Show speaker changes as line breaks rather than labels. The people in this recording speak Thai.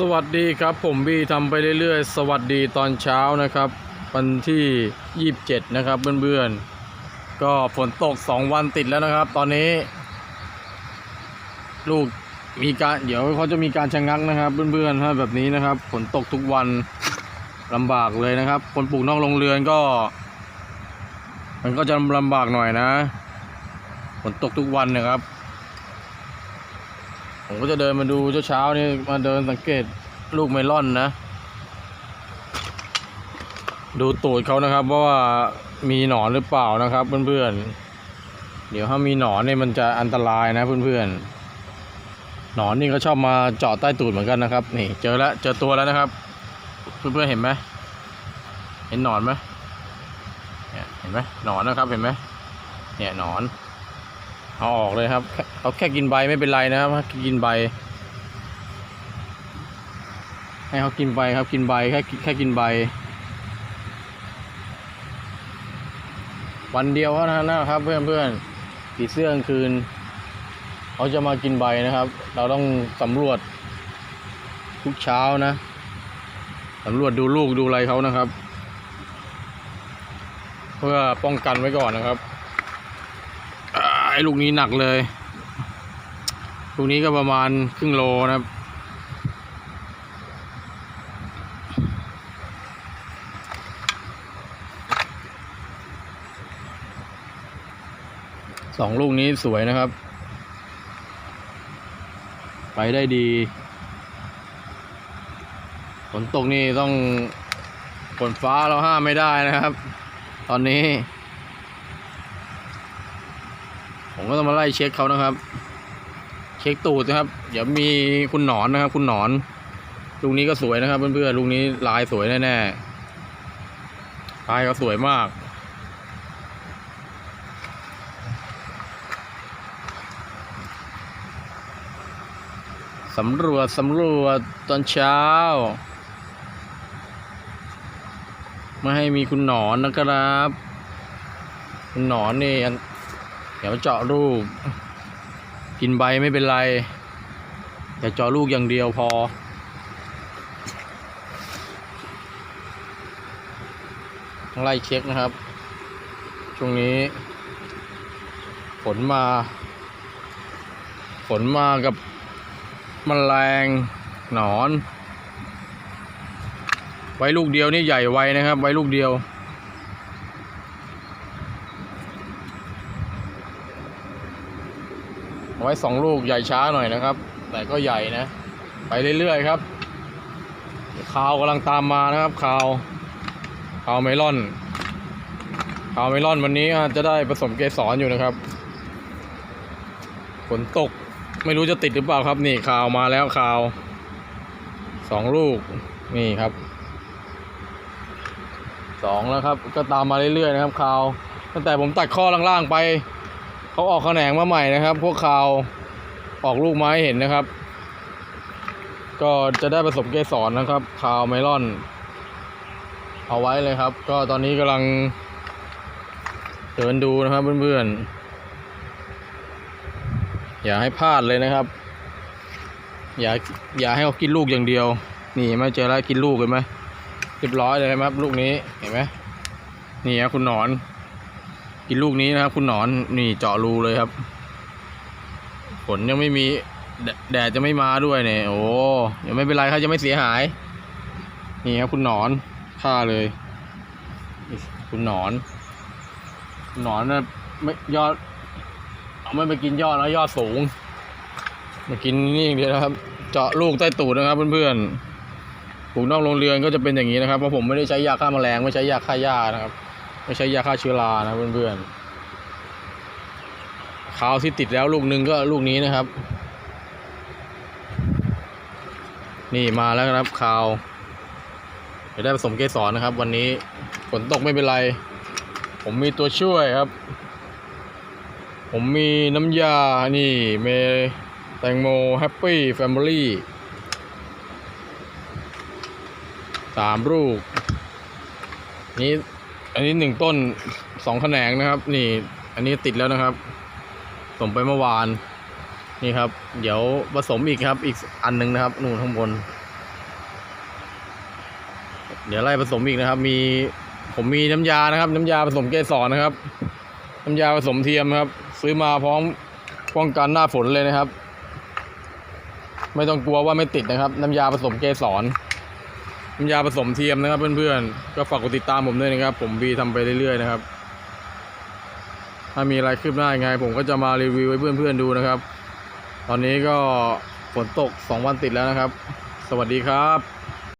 สวัสดีครับผมบีทำไปเรื่อยๆ สวัสดีตอนเช้านะครับ วันที่ 27 นะครับเพื่อนๆ ก็ฝนตก 2 วันติดแล้วนะครับ ตอนนี้ ลูกมีการเดี๋ยวเขาจะมีการชะงักนะครับ เพื่อนๆถ้าแบบนี้นะครับฝนตกทุกวันลำบากเลยนะครับ คนปลูกนอกโรงเรือนก็ มันก็จะลำบากหน่อยนะฝนตกทุกวันนะครับ ผมก็จะเดินมาดูเช้าๆนี่มาเดินสังเกตลูกเมลอนนะ ดูตูดเขานะครับว่ามีหนอนหรือเปล่านะครับ เพื่อนๆ เดี๋ยวถ้ามีหนอนเนี่ยมันจะอันตรายนะเพื่อนๆ หนอนนี่ก็ชอบมาเจาะใต้ตูดเหมือนกันนะครับ นี่เจอแล้วเจอตัวแล้วนะครับ เพื่อนๆเห็นไหมเห็นหนอนไหมเห็นไหมหนอนนะครับเห็นไหมเนี่ยหนอน เอาออกเลยครับเขาแค่กินใบไม่เป็นไรนะครับกินใบ ให้เขากินใบครับกินใบแค่แค่กินใบ วันเดียวเท่านั้นนะครับ เพื่อนเพื่อนผีเสื้อกลางคืนเขาจะมากินใบนะครับ เราต้องสำรวจทุกเช้านะสำรวจดูลูกดูอะไรเขานะครับ เพื่อป้องกันไว้ก่อนนะครับ ลูกนี้หนักเลย ลูกนี้ก็ประมาณครึ่งโลนะครับ สองลูกนี้สวยนะครับ ไปได้ดีฝนตกนี่ต้องฝนฟ้าเราห้ามไม่ได้นะครับ ตอนนี้ ผมก็ต้องมาไล่เช็คเขานะครับ เช็คตูดนะครับเดี๋ยวมีคุณหนอนนะครับ คุณหนอนลูกนี้ก็สวยนะครับ เพื่อนๆลูกนี้ลายสวยแน่ๆลายก็สวยมากสำรวจสำรวจตอนเช้า ไม่ให้มีคุณหนอนนะครับ คุณหนอนนี่ เดี๋ยวเจาะลูก กินใบไม่เป็นไรอย่เจาะลูกอย่างเดียวพอ ไล่เช็คนะครับ ช่วงนี้ ฝนมา ฝนมากับมแมลงหนอน ไว้ลูกเดียวนี่ใหญ่ไวนะครับ ไว้ลูกเดียว เอา ไว้สองลูกใหญ่ช้าหน่อยนะครับ แต่ก็ใหญ่นะ ไปเรื่อยๆครับข่าวกำลังตามมานะครับข่าวข่าวเมลอนข่าวเมลอนวันนี้จจะได้ผสมเกสรอยู่นะครับฝนตกไม่รู้จะติดหรือเปล่าครับนี่ข่าวมาแล้วข่าวสองลูกนี่ครับสองแล้วครับ ก็ตามมาเรื่อยๆนะครับข่าวตั้งแต่ผมตัดข้อล่างๆไป เขาออกแขนงมาใหม่นะครับ พวกข่าวออกลูกไม้เห็นนะครับ ก็จะได้ผสมเกสรนะครับข่าวไมลอน เอาไว้เลยครับ ก็ตอนนี้กำลังเดินดูนะครับเพื่อนๆ อย่าให้พลาดเลยนะครับ อย่าอย่าให้เขากินลูกอย่างเดียว นี่ไม่เจอแล้วกินลูกเห็นไหมเรียบร้อยเลยนะครับ ลูกนี้เห็นไหมนี่ครับคุณหนอน กินลูกนี้นะครับ คุณหนอนนี่เจาะรูเลยครับฝนยังไม่มี แดดจะไม่มาด้วยเนี่ยโอ้ยังไม่เป็นไรครับจะไม่เสียหาย นี่ครับคุณหนอนฆ่าเลย คุณหนอนหนอนนะไม่ยอดเอาไม่ไปกินยอดแล้วยอดสูงมากินนี่อย่างเดียวนะครับ เจาะลูกใต้ตูดนะครับเพื่อนๆปลูกนอกโรงเรือนก็จะเป็นอย่างนี้นะครับเพราะผมไม่ได้ใช้ยาฆ่าแมลงไม่ใช้ยาฆ่าหญ้านะครับ ไม่ใช้ยาฆ่าเชื้อรานะเพื่อนๆข่าวที่ติดแล้วลูกหนึ่งก็ลูกนี้นะครับ นี่มาแล้วครับข่าวจะได้ผสมเกสรนะครับ วันนี้ฝนตกไม่เป็นไร ผมมีตัวช่วยครับ ผมมีน้ำยา นี่เมแตงโมแฮปปี้แฟมิลี่สามลูกนี่ อันนี้หนึ่งต้นสองแขนงนะครับ นี่ อันนี้ติดแล้วนะครับส่งไปเมื่อวาน นี่ครับ เดี๋ยวผสมอีกครับ อีกอันหนึ่งนะครับนู่นข้างบน เดี๋ยวไล่ผสมอีกนะครับ มีผมมีน้ำยานะครับ น้ำยาผสมเกสรนะครับ น้ำยาผสมเทียมครับ ซื้อมาพร้อมป้องกันหน้าฝนเลยนะครับ ไม่ต้องกลัวว่าไม่ติดนะครับ น้ำยาผสมเกสร น้ำยาผสมเทียมนะครับเพื่อนๆ ก็ฝากกดติดตามผมด้วยนะครับ ผมวีทำไปเรื่อยๆนะครับ ถ้ามีอะไรคืบหน้ายังไง ผมก็จะมารีวิวให้เพื่อนๆดูนะครับ ตอนนี้ก็ฝนตกสองวันติดแล้วนะครับ สวัสดีครับ